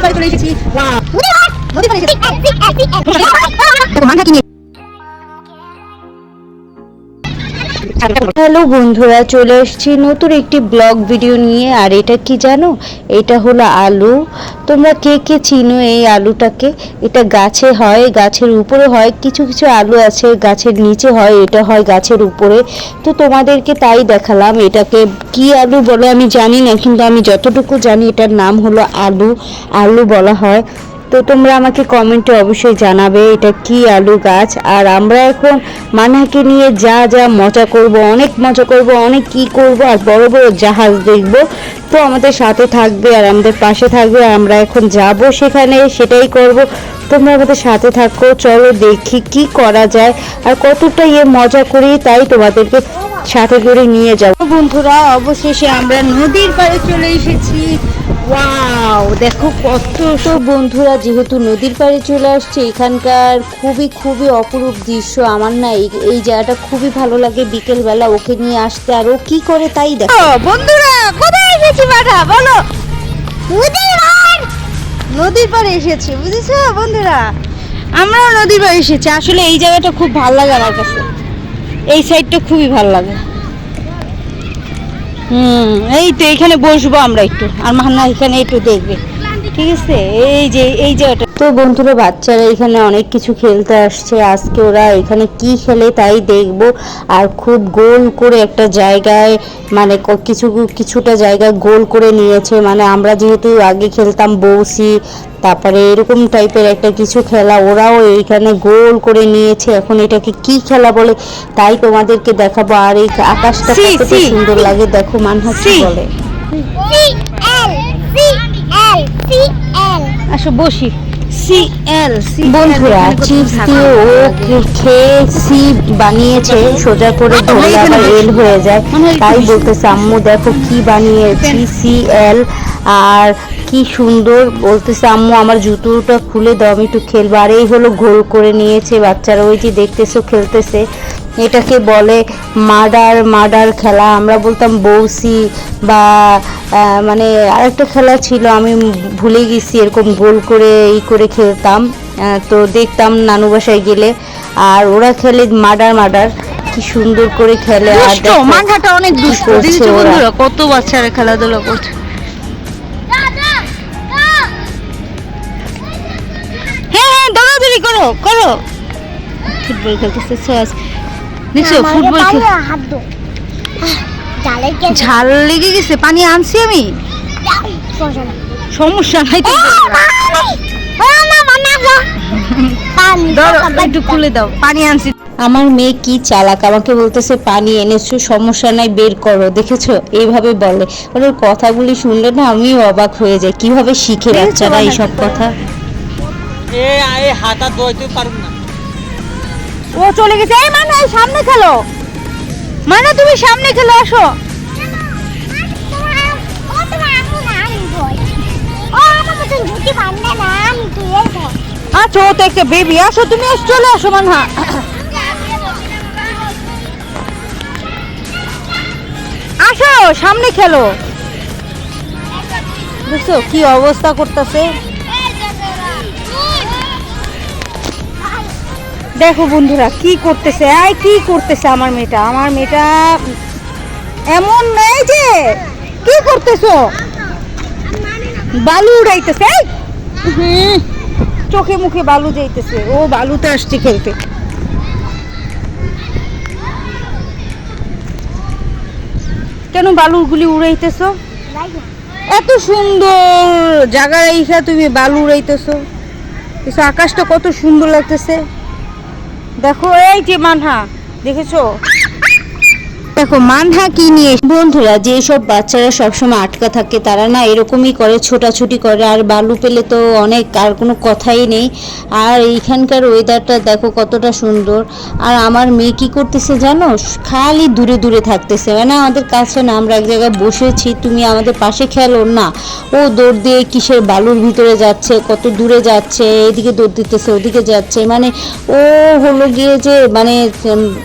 নদীর পাড়ে চলে এসেছি Wow! নদীর পাড়ে এসেছি দেখো, মানহা কি হ্যালো বন্ধুরা, চলে এসেছি নতুন একটি ব্লগ ভিডিও নিয়ে। আর এটা কি জানো? এটা হলো আলু। তোমরা কে কে চিনো এই আলুটাকে? এটা গাছে হয়, গাছের উপরে হয়, কিছু কিছু আলু আছে, গাছের নিচে হয়, এটা হয় গাছের উপরে। তো তোমাদেরকে তাই দেখালাম এটাকে কি আলু বলে আমি জানি না, কিন্তু আমি যতটুকু জানি এটার নাম হলো আলু। আলু বলা হয়। তো তোমরা আমাকে কমেন্টে অবশ্যই জানাবে এটা কি আলু গাছ। আর আমরা এখন মানাকে নিয়ে যা যা মজা করব, অনেক মজা করব, অনেক কি করব, আর বড় বড় জাহাজ দেখব। তো আমাদের সাথে থাকবে আর আমাদের পাশে থাকবে আমরা এখন যাব সেখানে, সেটাই করব। তোমরা আমাদের সাথে থাকো, চলো দেখি কি করা যায়। আর কতটা ইয়ে মজা করি তাই তোমাদেরকে সাথে করে নিয়ে যাব। বন্ধুরা, অবশেষে আমরা নদীর পাড়ে চলে এসেছি। ওয়াও দেখো কত তো বন্ধুরা যেহেতু নদীর পাড়ে চলে আসছে এখানকার খুবই খুবই অপরূপ দৃশ্য। আমার না এই জায়গাটা খুবই ভালো লাগে বিকেলবেলা ওকে নিয়ে আসতে। আর ও কি করে তাই দেখো। বন্ধুরা কোথায় এসেছি বাটা বলো। নদীর নদীর পাড়ে এসেছি বুঝেছ বন্ধুরা? আমরাও নদীর পাড়ে এসেছি। আসলে এই জায়গাটা খুব ভালো লাগে আমার কাছে। এই সাইডটা খুবই ভালো লাগে। হুম, এই তো এখানে বসবো আমরা একটু। আর মাহান্না এখানে একটু দেখবে। ঠিক আছে? এই যে, এই জায়গাটা। তো বন্ধুরা বাচ্চারা এখানে অনেক কিছু খেলতে আসছে। আজকে ওরা এখানে কি খেলে তাই দেখব। আর খুব গোল করে একটা জায়গায় মানে কিছু কিছুটা জায়গায় গোল করে নিয়েছে। মানে আমরা যেহেতু আগে খেলতাম বৌসি তারপরে এরকম টাইপের একটা কিছু খেলা ওরাও এইখানে গোল করে নিয়েছে। এখন এটাকে কি খেলা বলে তাই তোমাদেরকে দেখাবো। আর এই আকাশটা সি। সুন্দর লাগে। দেখো মানহা কি বলে। আসো বসি। বন্ধুরা চিপস দিয়ে ও খেয়ে সি বানিয়েছে সোজা করে ধরলে আবার এল হয়ে যায়। তাই বলতেছে আম্মু দেখো কি বানিয়েছি সি এল আর কি সুন্দর। বলতেছে আম্মু আমার জুতোটা খুলে দাও আমি একটু খেলব। আর এই হলো গোল করে নিয়েছে বাচ্চারা। ওই যে দেখতেছো খেলতেছে। এটাকে বলে মার্ডার মার্ডার খেলা। আমরা বলতাম বৌসি বা মানে আরেকটা খেলা ছিল আমি ভুলে গেছি এরকম গোল করে ই করে খেলতাম। তো দেখতাম নানু বাসায় গেলে। আর ওরা খেলে মার্ডার মার্ডার কি সুন্দর করে খেলে। আর মানহাটা অনেক দুষ্ট। বন্ধুরা কত বাচ্চারা খেলাধুলা করছে। হ্যাঁ হ্যাঁ দৌড়াদৌড়ি করো করো। ফুটবল খেলতেছে সস দেখছ ফুটবল ঝাল লেগে গেছে পানি আনছি আমি। সমস্যা নাই। একটু খুলে দাও পানি আনছি। আমার মেয়ে কি চালাক? আমাকে বলতেছে পানি এনেছো সমস্যা নাই বের করো। দেখেছ? এইভাবে বলে। ওর কথাগুলি শুনলে না আমিও অবাক হয়ে যাই। কীভাবে শিখে বাচ্চারা এইসব কথা? এ আই হাতা দইতে পারুম না। ও চলে গেছে। এই মানে সামনে খেলো। মানে তুমি সামনে খেলো, আসো। আচ্ছা ও তো একটা বেবি আসো, তুমি চলে আসো, মানহা। আসো, সামনে খেলো। বুঝছ, কি অবস্থা করতেছে? দেখো বন্ধুরা কি করতেছে? এই কি করতেছে আমার মেয়েটা? আমার মেয়েটা এমন নেই যে কি করতেছো? বালু উড়াইতেছে! হুম, চোখে মুখে বালু যাইতেছে। ও বালুতে আসছে খেলতে। কেন বালুগুলি উড়াইতেছো? এত সুন্দর জায়গা রেখা তুমি বালু উড়াইতেছো। আকাশটা কত সুন্দর লাগতেছে। দেখো এই যে মানহা দেখেছ? দেখো, মানহা কি নিয়ে বন্ধুরা, যেসব বাচ্চারা সবসময় আটকা থাকে, তারা না এরকমই করে, ছোটাছুটি করে। আর বালু পেলে তো অনেক, আর কোনো কথাই নেই। আর এইখানকার ওয়েদারটা দেখো কতটা সুন্দর। আর আমার মেয়ে কি করতেছে জানো? খালি দূরে দূরে থাকতেছে। মানে আমাদের কাছে না, আমরা এক জায়গায় বসেছি, তুমি আমাদের পাশে খেলো না। ও দৌড় দিয়ে কিসের বালুর ভিতরে যাচ্ছে, কত দূরে যাচ্ছে, এদিকে দৌড় দিতেছে, ওদিকে যাচ্ছে। মানে ও হলো গিয়ে যে মানে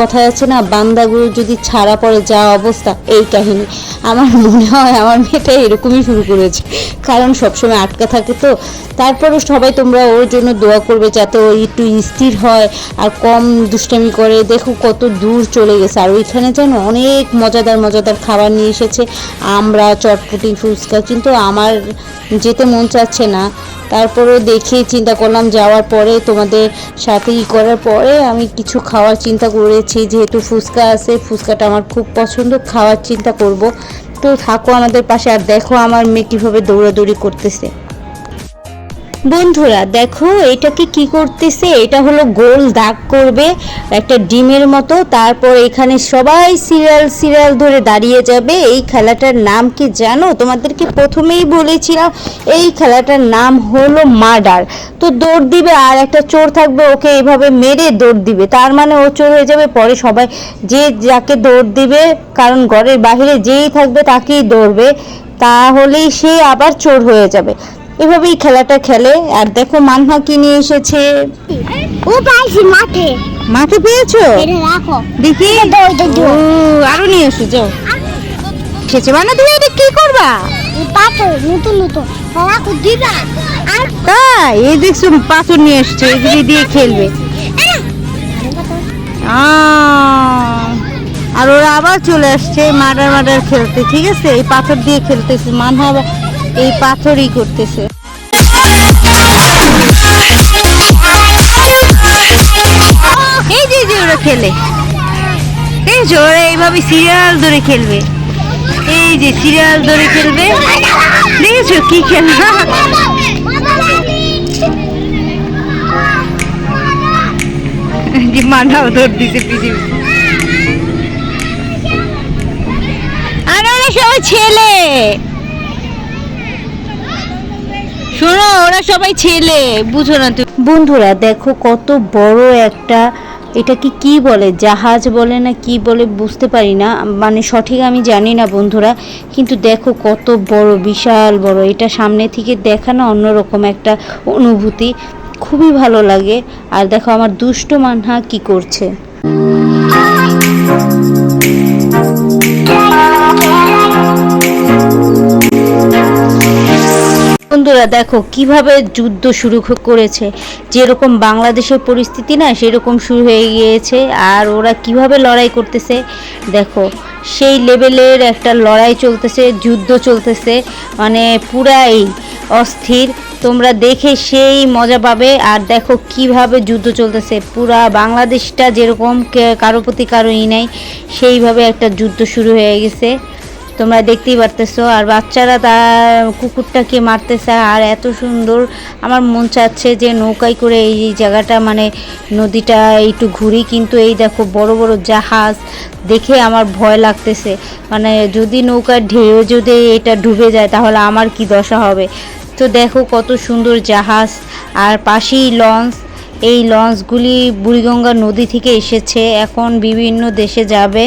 কথায় আছে না, বান্দাগুলো যদি ছাড়া পরে যা অবস্থা, এই কাহিনী। আমার মনে হয় আমার মেয়েটা এরকমই শুরু করেছে। কারণ সবসময় আটকা থাকে তো। তারপরও সবাই তোমরা ওর জন্য দোয়া করবে যাতে ও একটু স্থির হয় আর কম দুষ্টামি করে। দেখো কত দূর চলে গেছে। আর ওইখানে যেন অনেক মজাদার মজাদার খাবার নিয়ে এসেছে। আমরা, চটপটি, ফুচকা, কিন্তু আমার যেতে মন চাচ্ছে না। তারপরেও দেখে চিন্তা করলাম যাওয়ার পরে তোমাদের সাথে ই করার পরে আমি কিছু খাওয়ার চিন্তা করেছি। যেহেতু ফুচকা আছে, ফুচকাটা আমার খুব পছন্দ, খাওয়ার চিন্তা করব। তো থাকো আমাদের পাশে আর দেখো আমার মেয়ে কীভাবে দৌড়াদৌড়ি করতেছে। বন্ধুরা, দেখো এটাকে কি করতেছে? এটা হলো গোল দাগ করবে একটা ডিমের মতো। তারপর এখানে সবাই সিরিয়াল সিরিয়াল ধরে দাঁড়িয়ে যাবে। এই খেলাটার নাম কি জানো? তোমাদেরকে প্রথমেই বলেছিলাম, এই খেলাটার নাম হলো মার্ডার। তো দৌড় দিবে আর একটা চোর থাকবে, ওকে এইভাবে মেরে দৌড় দিবে। তার মানে ও চোর হয়ে যাবে, পরে সবাই যে যাকে দৌড় দিবে, কারণ ঘরের বাইরে যেই থাকবে তাকেই দৌড়বে, তাহলেই সে আবার চোর হয়ে যাবে। এভাবেই খেলাটা খেলে। আর দেখো মানহা কি নিয়ে এসেছে? ও পাইছি মাঠে। মাঠে পেয়েছ? দেখি। ও আরও নিয়ে এসো যাও। এসেছে মানে তুমি এটা কি করবা? পাথর নতুন নতুন। রাখো দিবা। আর তাই এই দেখছ পাথর নিয়ে এসছে। এগুলি দিয়ে খেলবে। আর ওরা আবার চলে আসছে মার্ডার মার্ডার খেলতে। ঠিক আছে? এই পাথর দিয়ে খেলতেছে। মানহা এই পাথরই করতেছে এই যে যে ওরা খেলে। দেখছ ওরা এইভাবে সিরিয়াল ধরে খেলবে। এই যে, সিরিয়াল ধরে খেলবে। দেখেছ কি খেলা? যে আর ওরা সবাই ছেলে! শোনো, ওরা সবাই ছেলে, বুঝো না তুমি। বন্ধুরা, দেখো কত বড় একটা, এটাকে কি বলে, জাহাজ বলে না কি বলে বুঝতে পারি না মানে সঠিক আমি জানি না বন্ধুরা, কিন্তু দেখো কত বড়, বিশাল বড়, এটা সামনে থেকে দেখা না অন্যরকম একটা অনুভূতি, খুবই ভালো লাগে, আর দেখো আমার দুষ্ট মানহা কি করছে। দেখো, কীভাবে যুদ্ধ শুরু করেছে। যেরকম বাংলাদেশের পরিস্থিতি না, সেরকম শুরু হয়ে গিয়েছে। আর ওরা কীভাবে লড়াই করতেছে, দেখো, সেই লেভেলের একটা লড়াই চলতেছে, যুদ্ধ চলতেছে। মানে পুরাই অস্থির। তোমরা দেখে সেই মজা পাবে। আর দেখো, কীভাবে যুদ্ধ চলতেছে। পুরা বাংলাদেশটা যেরকম কারও প্রতি কারও ই নাই, সেইভাবে একটা যুদ্ধ শুরু হয়ে গেছে। তোমরা দেখতেই পারতেছো, আর বাচ্চারা তার কুকুরটাকে মারতেছে, আর এত সুন্দর আমার মন চাচ্ছে যে নৌকায় করে এই জায়গাটা মানে নদীটা একটু ঘুরি। কিন্তু এই দেখো বড় বড় জাহাজ, দেখে আমার ভয় লাগতেছে। মানে যদি নৌকার ঢেউ যদি এটা ডুবে যায়, তাহলে আমার কি দশা হবে? তো দেখো কত সুন্দর জাহাজ, আর পাশেই লঞ্চ। এই লঞ্চগুলি বুড়িগঙ্গা নদী থেকে এসেছে, এখন বিভিন্ন দেশে যাবে।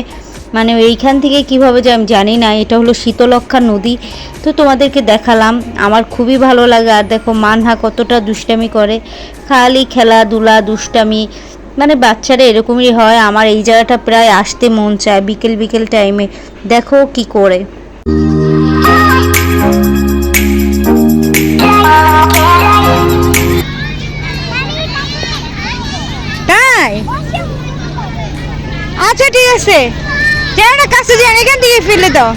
মানে এইখান থেকে কীভাবে যে আমি জানি না, এটা হলো শীতলক্ষা নদী। তো তোমাদেরকে দেখালাম, আমার খুবই ভালো লাগে। আর দেখো, মানহা কতটা দুষ্টামি করে। খালি খেলাধুলা, দুষ্টামি মানে বাচ্চারা এরকমই হয়। আমার এই জায়গাটা প্রায় আসতে মন চায় বিকেল বিকেল টাইমে। দেখো কি করে। তাই আচ্ছা ঠিক আছে। না, কাছে যান, এখান থেকে ফেলে দাও।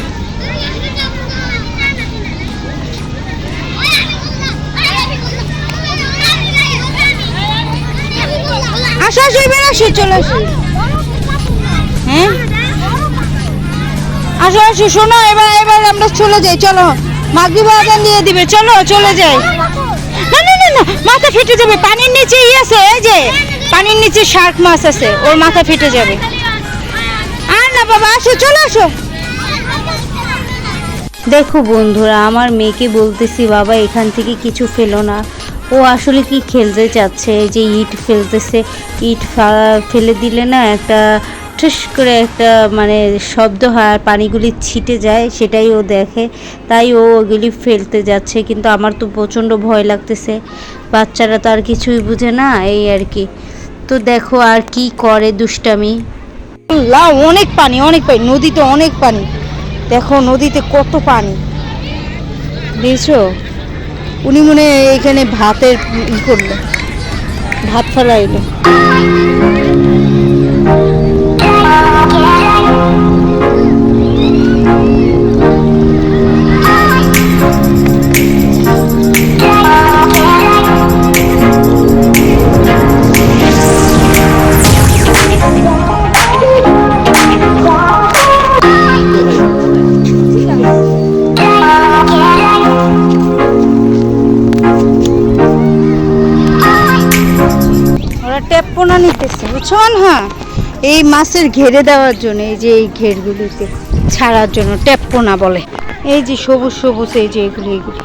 আসো আসো, এবার আসো আসো। হ্যাঁ? আসো আসো, শোনো, এবার এবার আমরা চলে যাই, চলো। মাগরিব আজান দিয়ে দিবে, চলো, চলে যাই। না না না না, মাথা ফেটে যাবে, পানির নিচে ই আছে এই যে, পানির নিচে শার্ক মাছ আছে, ওর মাথা ফেটে যাবে। না, বাবা, আসো, চলে আসো। দেখো বন্ধুরা, আমার মেয়েকে বলতেছি, বাবা, এখান থেকে কিছু ফেলো না। ও আসলে কি খেলতে চাচ্ছে? যে ইট ফেলতেছে, ইট ফেলে দিলে না একটা ঠুস করে একটা মানে শব্দ হয়, আর পানিগুলি ছিটে যায়, সেটাই ও দেখে। তাই ও ওগুলি ফেলতে যাচ্ছে, কিন্তু আমার তো প্রচণ্ড ভয় লাগতেছে। বাচ্চারা তো আর কিছুই বুঝে না, এই আর কি। তো দেখো আর কি করে দুষ্টামি। আল্লাহ অনেক পানি অনেক পানি, নদীতে অনেক পানি। দেখো নদীতে কত পানি। দেখছ? উনি মনে এখানে ভাতের ই করল, ভাত ফেলাইলো। বুঝছ হ্যাঁ এই মাছের ঘেরে দেওয়ার জন্য, এই যে এই ঘেরগুলিতে ছাড়ার জন্য ট্যাপ পোনা বলে। এই যে সবুজ সবুজ, এই যে এগুলি এগুলি।